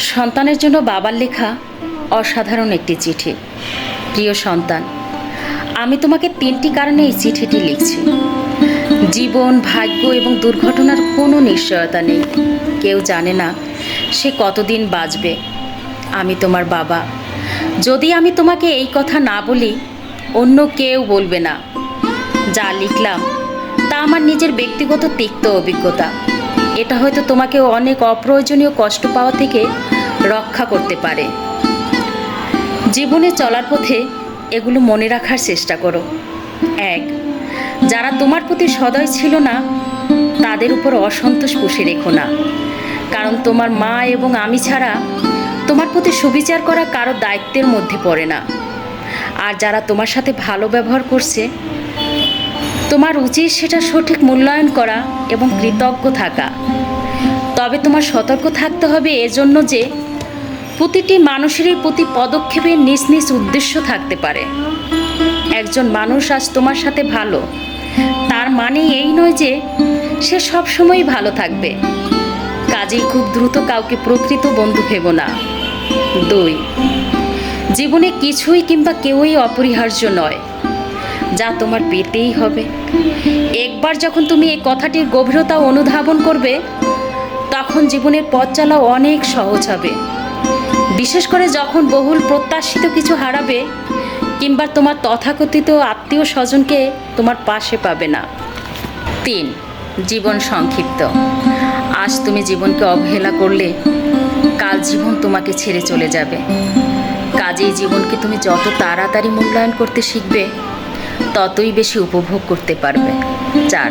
সন্তানের জন্য বাবার লেখা অসাধারণ একটি চিঠি। প্রিয় সন্তান, আমি তোমাকে তিনটি কারণে এই চিঠিটি লিখছি। জীবন, ভাগ্য এবং দুর্ঘটনার কোনো নিশ্চয়তা নেই। কেউ জানে না সে কতদিন বাঁচবে। আমি তোমার বাবা। যদি আমি তোমাকে এই কথা না বলি, অন্য কেউ বলবে না। যা লিখলাম, তা আমার নিজের ব্যক্তিগত তিক্ত অভিজ্ঞতা। এটা হয়তো তোমাকে অনেক অপ্রয়োজনীয় কষ্ট পাওয়া থেকে রক্ষা করতে পারে। জীবনে চলার পথে এগুলো মনে রাখার চেষ্টা করো। এক, যারা তোমার প্রতি সদয় ছিল না, তাদের উপর অসন্তোষ পুষে রেখো না। কারণ তোমার মা এবং আমি ছাড়া তোমার প্রতি সুবিচার করা কারও দায়িত্বের মধ্যে পড়ে না। আর যারা তোমার সাথে ভালো ব্যবহার করছে, তোমার উচিত সেটা সঠিক মূল্যায়ন করা এবং কৃতজ্ঞ থাকা। তবে তোমার সতর্ক থাকতে হবে এজন্য যে প্রতিটি মানুষেরই প্রতি পদক্ষেপে নিজ নিজ উদ্দেশ্য থাকতে পারে। একজন মানুষ আজ তোমার সাথে ভালো, তার মানে এই নয় যে সে সবসময়ই ভালো থাকবে। কাজেই খুব দ্রুত কাউকে প্রকৃত বন্ধু ভেবো না। দুই, জীবনে কিছুই কিংবা কেউই অপরিহার্য নয়, যা তোমার পেতেই হবে। একবার যখন তুমি এই কথাটির গভীরতা অনুধাবন করবে তখন জীবনের পথ চলা অনেক সহজ হবে। বিশেষ করে যখন বহুল প্রত্যাশিত কিছু হারাবে, কিংবা তোমার তথাকথিত আত্মীয় স্বজনকে তোমার পাশে পাবে না। তিন, জীবন সংক্ষিপ্ত। আজ তুমি জীবনকে অবহেলা করলে, কাল জীবন তোমাকে ছেড়ে চলে যাবে। কাজেই জীবনকে তুমি যত তাড়াতাড়ি মূল্যায়ন করতে শিখবে, ততই বেশি উপভোগ করতে পারবে। চার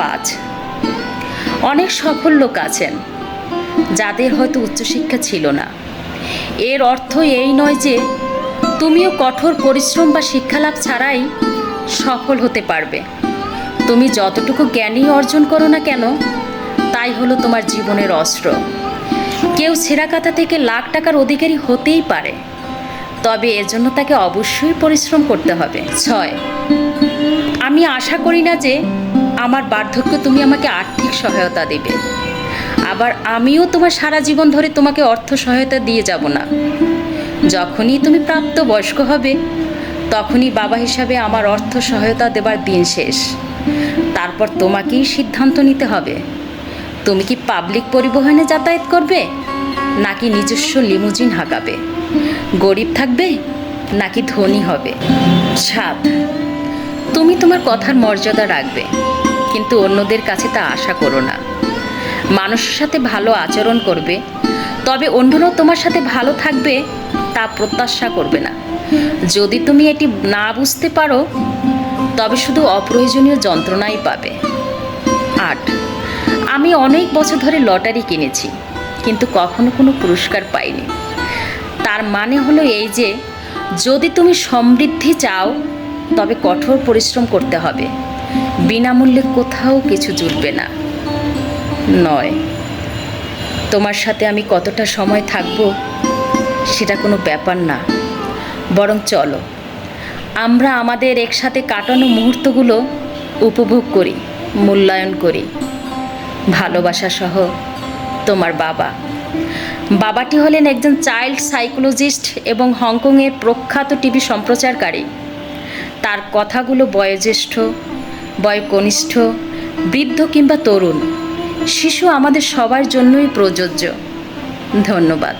পাঁচ। অনেক সফল লোক আছেন, যাদের হয়তো উচ্চশিক্ষা ছিল না। এর অর্থ এই নয় যে তুমিও কঠোর পরিশ্রম বা শিক্ষালাভ ছাড়াই সফল হতে পারবে। তুমি যতটুকু জ্ঞানই অর্জন করো না কেন, তাই হলো তোমার জীবনের অস্ত্র। কেউ ছেঁড়াকাতা থেকে লাখ টাকার অধিকারী হতেই পারে, তবে এজন্য তাকে অবশ্যই পরিশ্রম করতে হবে। ছয়, আমি আশা করি না যে আমার বার্ধক্য তুমি আমাকে আর্থিক সহায়তা দেবে। আবার আমিও তোমার সারা জীবন ধরে তোমাকে অর্থ সহায়তা দিয়ে যাব না। যখনই তুমি প্রাপ্ত বয়স্ক হবে, তখনই বাবা হিসাবে আমার অর্থ সহায়তা দেবার দিন শেষ। তারপর তোমাকেই সিদ্ধান্ত নিতে হবে। তুমি কি পাবলিক পরিবহনে যাতায়াত করবে, নাকি নিজস্ব লিমুজিন হাঁকাবে? গরিব থাকবে, নাকি ধনী হবে? সাত তুমি তোমার কথার মর্যাদা রাখবে। কিন্তু অন্যদের কাছে তা আশা করো না। মানুষের সাথে ভালো আচরণ করবে, তবে অন্যরাও তোমার সাথে ভালো থাকবে তা প্রত্যাশা করবে না। যদি তুমি এটি না বুঝতে পারো, তবে শুধু অপ্রয়োজনীয় যন্ত্রণাই পাবে। আট, আমি অনেক বছর ধরে লটারি কিনেছি, কিন্তু কখনো কোনো পুরস্কার পাইনি। তার মানে হলো এই যে, যদি তুমি সমৃদ্ধি চাও, তবে কঠোর পরিশ্রম করতে হবে। বিনামূল্যে কোথাও কিছু জুটবে না। নয়, তোমার সাথে আমি কতটা সময় থাকব সেটা কোনো ব্যাপার না। বরং চলো, আমরা আমাদের একসাথে কাটানো মুহূর্তগুলো উপভোগ করি, মূল্যায়ন করি। ভালোবাসা সহ তোমার বাবা। বাবাটি হলেন একজন চাইল্ড সাইকোলজিস্ট এবং হংকংয়ের প্রখ্যাত টিভি সম্প্রচারকারী। তার কথাগুলো বয়োজ্যেষ্ঠ বয়কনিষ্ঠ বৃদ্ধ কিংবা তরুণ শিশু আমাদের সবার জন্যই প্রযোজ্য। ধন্যবাদ।